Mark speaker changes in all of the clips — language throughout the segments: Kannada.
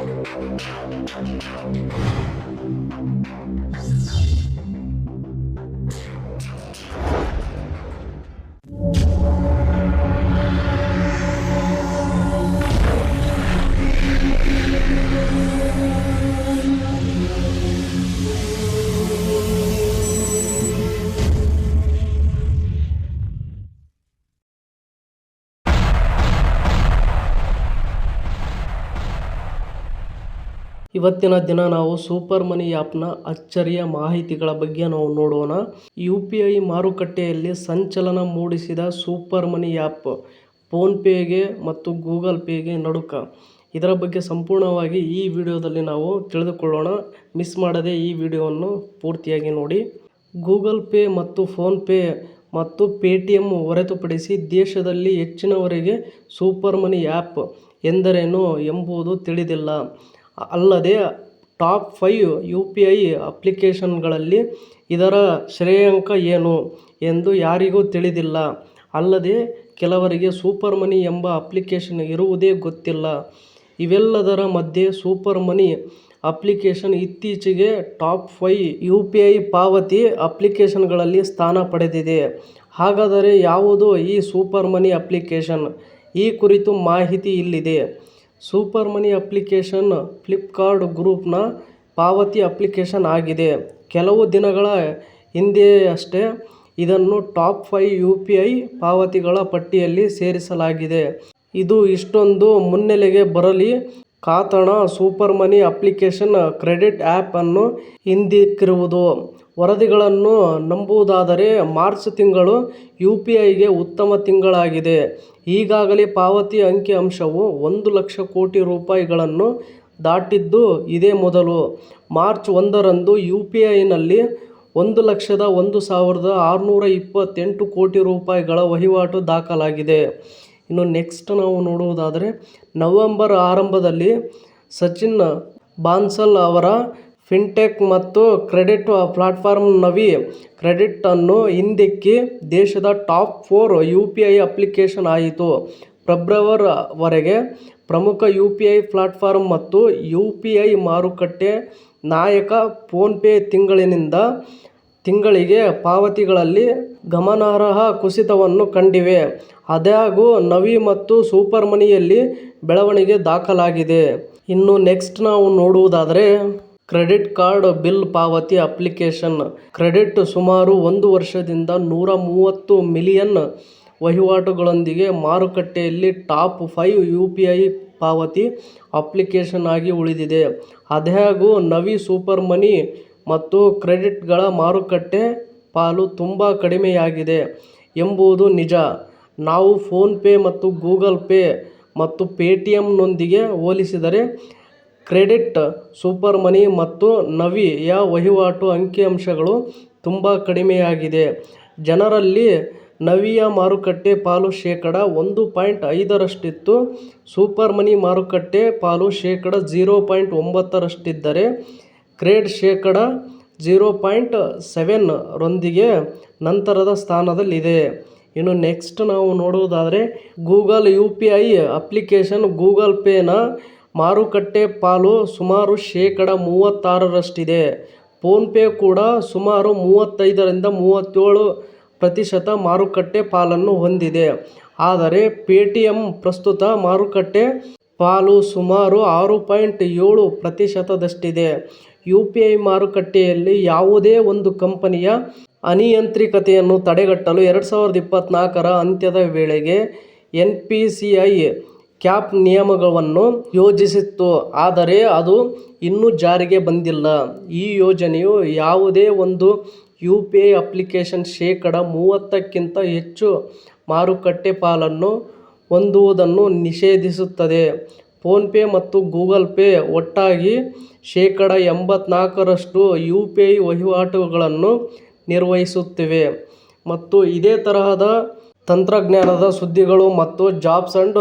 Speaker 1: Thank you. ಇವತ್ತಿನ ದಿನ ನಾವು ಸೂಪರ್ ಮನಿ ಆ್ಯಪ್ನ ಅಚ್ಚರಿಯ ಮಾಹಿತಿಗಳ ಬಗ್ಗೆ ನಾವು ನೋಡೋಣ. ಯು ಪಿ ಐ ಮಾರುಕಟ್ಟೆಯಲ್ಲಿ ಸಂಚಲನ ಮೂಡಿಸಿದ ಸೂಪರ್ ಮನಿ ಆ್ಯಪ್ ಫೋನ್ಪೇಗೆ ಮತ್ತು ಗೂಗಲ್ ಪೇಗೆ ನಡುಕ. ಇದರ ಬಗ್ಗೆ ಸಂಪೂರ್ಣವಾಗಿ ಈ ವಿಡಿಯೋದಲ್ಲಿ ನಾವು ತಿಳಿದುಕೊಳ್ಳೋಣ. ಮಿಸ್ ಮಾಡದೆ ಈ ವಿಡಿಯೋವನ್ನು ಪೂರ್ತಿಯಾಗಿ ನೋಡಿ. ಗೂಗಲ್ ಪೇ ಮತ್ತು ಫೋನ್ಪೇ ಮತ್ತು ಪೇಟಿಎಮ್ ಹೊರತುಪಡಿಸಿ ದೇಶದಲ್ಲಿ ಹೆಚ್ಚಿನವರಿಗೆ ಸೂಪರ್ ಮನಿ ಆ್ಯಪ್ ಎಂದರೇನು ಎಂಬುದು ತಿಳಿದಿಲ್ಲ. ಅಲ್ಲದೆ top five U P I ಅಪ್ಲಿಕೇಶನ್ಗಳಲ್ಲಿ ಇದರ ಶ್ರೇಯಾಂಕ ಏನು ಎಂದು ಯಾರಿಗೂ ತಿಳಿದಿಲ್ಲ. ಅಲ್ಲದೆ ಕೆಲವರಿಗೆ ಸೂಪರ್ ಮನಿ ಎಂಬ ಅಪ್ಲಿಕೇಶನ್ ಇರುವುದೇ ಗೊತ್ತಿಲ್ಲ. ಇವೆಲ್ಲದರ ಮಧ್ಯೆ ಸೂಪರ್ ಮನಿ ಅಪ್ಲಿಕೇಶನ್ ಇತ್ತೀಚೆಗೆ top five U P I ಪಾವತಿ ಅಪ್ಲಿಕೇಶನ್ಗಳಲ್ಲಿ ಸ್ಥಾನ ಪಡೆದಿದೆ. ಹಾಗಾದರೆ ಯಾವುದು ಈ ಸೂಪರ್ ಮನಿ ಅಪ್ಲಿಕೇಶನ್ ಈ ಕುರಿತು ಮಾಹಿತಿ ಇಲ್ಲಿದೆ. ಸೂಪರ್ ಮನಿ ಅಪ್ಲಿಕೇಶನ್ ಫ್ಲಿಪ್ಕಾರ್ಟ್ ಗ್ರೂಪ್ನ ಪಾವತಿ ಅಪ್ಲಿಕೇಶನ್ ಆಗಿದೆ. ಕೆಲವು ದಿನಗಳ ಹಿಂದೆಯಷ್ಟೇ ಇದನ್ನು top five U P I ಪಾವತಿಗಳ ಪಟ್ಟಿಯಲ್ಲಿ ಸೇರಿಸಲಾಗಿದೆ. ಇದು ಇಷ್ಟೊಂದು ಮುನ್ನೆಲೆಗೆ ಬರಲಿ. ಕಾತಣ super money application credit app ಅನ್ನು ಹಿಂದಿಕ್ಕಿರುವುದು. ವರದಿಗಳನ್ನು ನಂಬುವುದಾದರೆ ಮಾರ್ಚ್ ತಿಂಗಳು ಯು ಪಿ ಐಗೆ ಉತ್ತಮ ತಿಂಗಳಾಗಿದೆ. ಈಗಾಗಲೇ ಪಾವತಿ ಅಂಕಿಅಂಶವು ಒಂದು ಲಕ್ಷ ಕೋಟಿ ರೂಪಾಯಿಗಳನ್ನು ದಾಟಿದ್ದು ಇದೇ ಮೊದಲು. ಮಾರ್ಚ್ ಒಂದರಂದು ಯು ಪಿ ಐನಲ್ಲಿ ಒಂದು ಲಕ್ಷದ ಒಂದು ಸಾವಿರದ ಆರುನೂರ ಇಪ್ಪತ್ತೆಂಟು ಕೋಟಿ ರೂಪಾಯಿಗಳ ವಹಿವಾಟು ದಾಖಲಾಗಿದೆ. ಇನ್ನು ನೆಕ್ಸ್ಟ್ ನಾವು ನೋಡುವುದಾದರೆ ನವೆಂಬರ್ ಆರಂಭದಲ್ಲಿ ಸಚಿನ್ ಬಾನ್ಸಲ್ ಅವರ ಫಿನ್ಟೆಕ್ ಮತ್ತು ಕ್ರೆಡಿಟ್ ಪ್ಲಾಟ್ಫಾರ್ಮ್ ನವಿ ಕ್ರೆಡಿಟ್ ಅನ್ನು ಹಿಂದಿಕ್ಕಿ ದೇಶದ top four U P I application ಆಯಿತು. ಫೆಬ್ರವರಿವರೆಗೆ ಪ್ರಮುಖ ಯು ಪಿ ಐ ಪ್ಲಾಟ್ಫಾರ್ಮ್ ಮತ್ತು ಯು ಪಿ ಐ ಮಾರುಕಟ್ಟೆ ನಾಯಕ ಫೋನ್ಪೇ ತಿಂಗಳಿನಿಂದ ತಿಂಗಳಿಗೆ ಪಾವತಿಗಳಲ್ಲಿ ಗಮನಾರ್ಹ ಕುಸಿತವನ್ನು ಕಂಡಿವೆ. ಆದಾಗ್ಯೂ, ನವಿ ಮತ್ತು ಸೂಪರ್ ಮನಿಯಲ್ಲಿ ಬೆಳವಣಿಗೆ ದಾಖಲಾಗಿದೆ. ಇನ್ನು ನೆಕ್ಸ್ಟ್ ನಾವು ನೋಡುವುದಾದರೆ, ಕ್ರೆಡಿಟ್ ಕಾರ್ಡ್ ಬಿಲ್ ಪಾವತಿ ಅಪ್ಲಿಕೇಶನ್. ಕ್ರೆಡಿಟ್ ಸುಮಾರು ಒಂದು ವರ್ಷದಿಂದ ನೂರ ಮೂವತ್ತು ಮಿಲಿಯನ್ ವಹಿವಾಟುಗಳೊಂದಿಗೆ ಮಾರುಕಟ್ಟೆಯಲ್ಲಿ top five U P I ಪಾವತಿ ಅಪ್ಲಿಕೇಶನ್ ಆಗಿ ಉಳಿದಿದೆ. ಆದಾಗ್ಯೂ, ನವಿ ಸೂಪರ್ ಮನಿ ಮತ್ತು ಕ್ರೆಡಿಟ್ಗಳ ಮಾರುಕಟ್ಟೆ ಪಾಲು ತುಂಬ ಕಡಿಮೆಯಾಗಿದೆ ಎಂಬುದು ನಿಜ. ನಾವು ಫೋನ್ ಪೇ ಮತ್ತು ಗೂಗಲ್ ಪೇ ಮತ್ತು ಪೇಟಿಎಮ್ನೊಂದಿಗೆ ಹೋಲಿಸಿದರೆ ಕ್ರೆಡಿಟ್, ಸೂಪರ್ ಮನಿ ಮತ್ತು ನವಿಯ ವಹಿವಾಟು ಅಂಕಿಅಂಶಗಳು ತುಂಬ ಕಡಿಮೆಯಾಗಿದೆ. ಜನರಲ್ಲಿ ನವಿಯ ಮಾರುಕಟ್ಟೆ ಪಾಲು ಶೇಕಡ ಒಂದು ಪಾಯಿಂಟ್ ಐದರಷ್ಟಿತ್ತು. ಸೂಪರ್ ಮನಿ ಮಾರುಕಟ್ಟೆ ಪಾಲು ಶೇಕಡ ಝೀರೋ ಪಾಯಿಂಟ್ ಒಂಬತ್ತರಷ್ಟಿದ್ದರೆ ಕ್ರೇಡ್ ಶೇಕಡ ಜೀರೋ ಪಾಯಿಂಟ್ ಸೆವೆನ್ ರೊಂದಿಗೆ ನಂತರದ ಸ್ಥಾನದಲ್ಲಿದೆ. ಇನ್ನು ನೆಕ್ಸ್ಟ್ ನಾವು ನೋಡುವುದಾದರೆ Google U P I application Google ಪೇನ ಮಾರುಕಟ್ಟೆ ಪಾಲು ಸುಮಾರು ಶೇಕಡ ಮೂವತ್ತಾರರಷ್ಟಿದೆ. ಫೋನ್ಪೇ ಕೂಡ ಸುಮಾರು ಮೂವತ್ತೈದರಿಂದ ಮೂವತ್ತೇಳು ಪ್ರತಿಶತ ಮಾರುಕಟ್ಟೆ ಪಾಲನ್ನು ಹೊಂದಿದೆ. ಆದರೆ ಪೇಟಿಎಮ್ ಪ್ರಸ್ತುತ ಮಾರುಕಟ್ಟೆ ಪಾಲು ಸುಮಾರು ಆರು ಪಾಯಿಂಟ್ ಏಳು ಪ್ರತಿಶತದಷ್ಟಿದೆ. ಯು ಪಿ ಮಾರುಕಟ್ಟೆಯಲ್ಲಿ ಯಾವುದೇ ಒಂದು ಕಂಪನಿಯ ಅನಿಯಂತ್ರಿತತೆಯನ್ನು ತಡೆಗಟ್ಟಲು ಎರಡು ಸಾವಿರದ ಇಪ್ಪತ್ತ್ನಾಲ್ಕರ ಅಂತ್ಯದ ವೇಳೆಗೆ N P C I cap ನಿಯಮಗಳನ್ನು ಯೋಜಿಸಿತ್ತು. ಆದರೆ ಅದು ಇನ್ನೂ ಜಾರಿಗೆ ಬಂದಿಲ್ಲ. ಈ ಯೋಜನೆಯು ಯಾವುದೇ ಒಂದು ಯು ಪಿ ಐ ಅಪ್ಲಿಕೇಶನ್ ಶೇಕಡ ಮೂವತ್ತಕ್ಕಿಂತ ಹೆಚ್ಚು ಮಾರುಕಟ್ಟೆ ಪಾಲನ್ನು ಹೊಂದುವುದನ್ನು ನಿಷೇಧಿಸುತ್ತದೆ. ಫೋನ್ಪೇ ಮತ್ತು ಗೂಗಲ್ ಪೇ ಒಟ್ಟಾಗಿ ಶೇಕಡ ಎಂಬತ್ನಾಲ್ಕರಷ್ಟು ಯು ಪಿ ಐ ವಹಿವಾಟುಗಳನ್ನು ನಿರ್ವಹಿಸುತ್ತಿವೆ. ಮತ್ತು ಇದೇ ತರಹದ ತಂತ್ರಜ್ಞಾನದ ಸುದ್ದಿಗಳು ಮತ್ತು ಜಾಬ್ಸ್ ಆ್ಯಂಡ್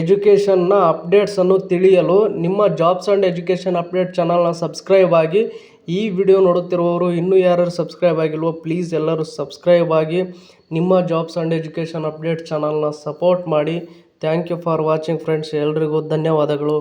Speaker 1: ಎಜುಕೇಷನ್ನ ಅಪ್ಡೇಟ್ಸನ್ನು ತಿಳಿಯಲು ನಿಮ್ಮ ಜಾಬ್ಸ್ ಆ್ಯಂಡ್ ಎಜುಕೇಷನ್ ಅಪ್ಡೇಟ್ ಚಾನಲ್ನ ಸಬ್ಸ್ಕ್ರೈಬ್ ಆಗಿ ಈ ವಿಡಿಯೋ ನೋಡುತ್ತಿರುವವರು ಇನ್ನೂ ಯಾರ್ಯಾರು ಸಬ್ಸ್ಕ್ರೈಬ್ ಆಗಿಲ್ವೋ ಪ್ಲೀಸ್ ಎಲ್ಲರೂ ಸಬ್ಸ್ಕ್ರೈಬ್ ಆಗಿ ನಿಮ್ಮ ಜಾಬ್ಸ್ ಆ್ಯಂಡ್ ಎಜುಕೇಷನ್ ಅಪ್ಡೇಟ್ ಚಾನಲ್ನ ಸಪೋರ್ಟ್ ಮಾಡಿ. Thank you for watching friends ಎಲ್ರಿಗೂ ಧನ್ಯವಾದಗಳು.